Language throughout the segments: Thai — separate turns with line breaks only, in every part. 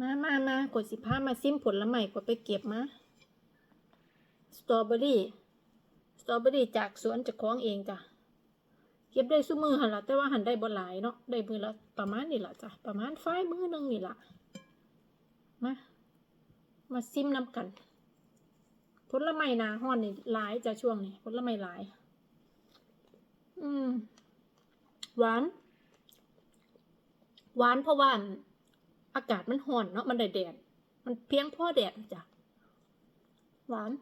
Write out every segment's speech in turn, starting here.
มามามากดสิพามาซิมผลละไม้กดไปเก็บมาสตรอเบอรี่สตรอเบอรี่จากสวนจากของเองจ้ะเก็บได้ซุมือหันละแต่ว่าหันได้บ่หลายเนาะได้มือละประมาณนี่ละจ้ะประมาณฝ้ายมือหนึงนี่ละมามาซิมน้ำกันผลไม้หนาห้อนนี่หลายจ้ะช่วงนี้ผลไม้หลาย อืม หวาน หวานเพราะว่า อากาศมันห่อนเนาะมันได้แดดมันเพียงพ่อแดดจ้ะหวาน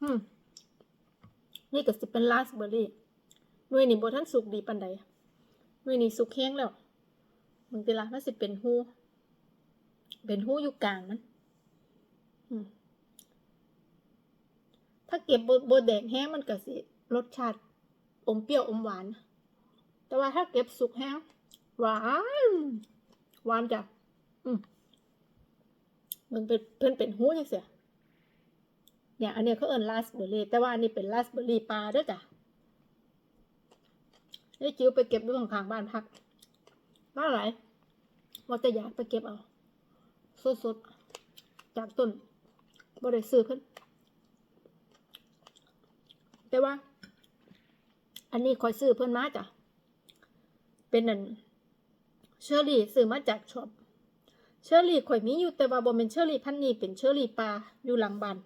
อืมนี่ก็สิเป็นราสเบอร์รี่น่วยนี่บ่ทันสุกดีปานใดน่วยนี่สุกแห้งแล้วมันเป็นละมันสิเป็นหูเป็นหูอยู่กลางมันถ้าเก็บโบแดงแห้งมันก็สิรสชาติอมเปรี้ยวอมหวาน แต่ว่าถ้าเก็บสุกแห้งหวานหวานจ้ะอืมมันเป็นเพิ่อนเป็นหูจังเสียเนี่ยอันเนี้ยเขาเอิ้นราสเบอร์รี่แต่ว่าอันนี้เป็นราสเบอร์รี่ปลาด้วยจ้ะนี่จิ๋วไปเก็บด้วยข้างๆบ้านพักว่าอะไรว่าจะอยากไปเก็บเอาสดๆจากต้นบ่ได้ซื้อขึ้น แต่ว่า อันนี้คอยซื้อเพื่อนมาจ้ะ เป็นนั่นเชอรี่ซื้อมาจากช็อปเชอรี่ข่อยมีอยู่แต่ว่าบ่เป็นเชอรี่พันนี้เป็นเชอรี่ปลาอยู่หลังบ้าน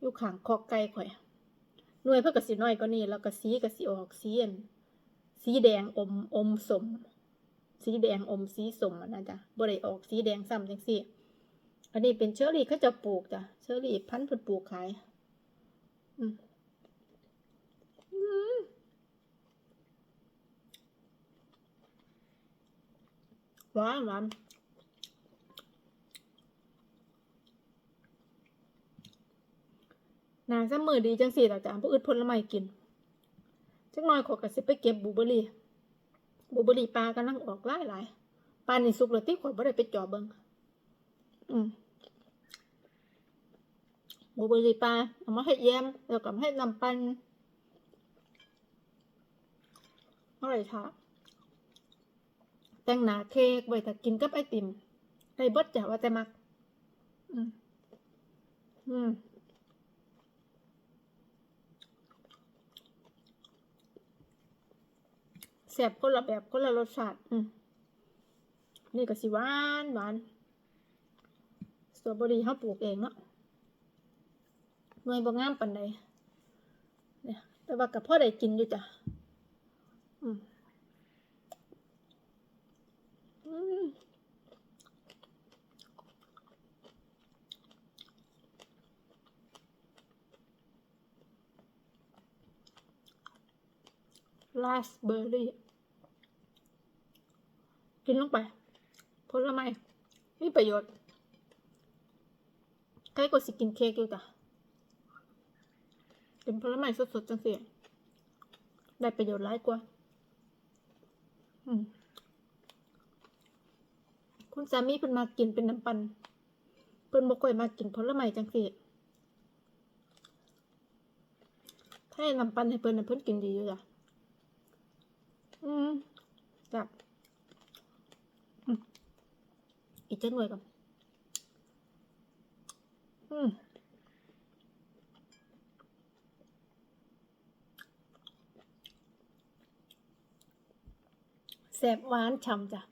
อยู่ข้างคอกไก่ข่อยหน่วยเพื่อกสีน้อยก็นี่แล้วก็สีก็สีออกสีอันสีแดงอมอมสม สีแดงอมสีสมนะจ๊ะบ่ได้ออกสีแดงซ้ำจังซี่ อันนี้เป็นเชอรี่เขาจะปลูกจ้ะเชอรี่พันธุ์ปลูกขาย อืม หวานหวานนางซ้ำมือดีจังสี่ต่อจานพวกอึดผลไม้กิน จักหน่อยขอกระสิบไปเก็บบูเบอรี่ บูเบอรี่ปลากำลังออกหลายหลายปลานี่สุกแล้วที่ข่อยบ่ได้ไปจ่อเบิ่งอืมบูเบอรี่ปลาเอามาให้แยมแล้วก็มาให้นำปันอร่อยค่ะ แต่งหนาเค้กไว้ถ้ากินกับไอติมได้เบิดจ้ะว่าแต่มัก อืมอืมแสบคนละแบบคนละรสชาติ อืมนี่ก็สิหวานหวานสตรอเบอรี่เขาปลูกเองเนาะหน่วยบางงามปันใดเนี่ยแต่ว่ากับพ่อได้กินอยู่จ้ะ อืม ราสเบอร์รี่ กินลงไป ผลไม้มีประโยชน์ใกล้กว่าสิกินเค้กอยู่จ้ะเป็นผลไม้สดๆจังเสิได้ประโยชน์หลายกว่า อืม คุณสามีเพิ่นมากินเป็นน้ำปันเพิ่นบ่ค่อยมากินผลไม้จังสิถ้าให้น้ำปันให้เพิ่นน่ะเพิ่นกินดีอยู่จ้ะอืมจับอีกจังหน่วยก่อนอืมแสบหวานฉ่ำจ้ะ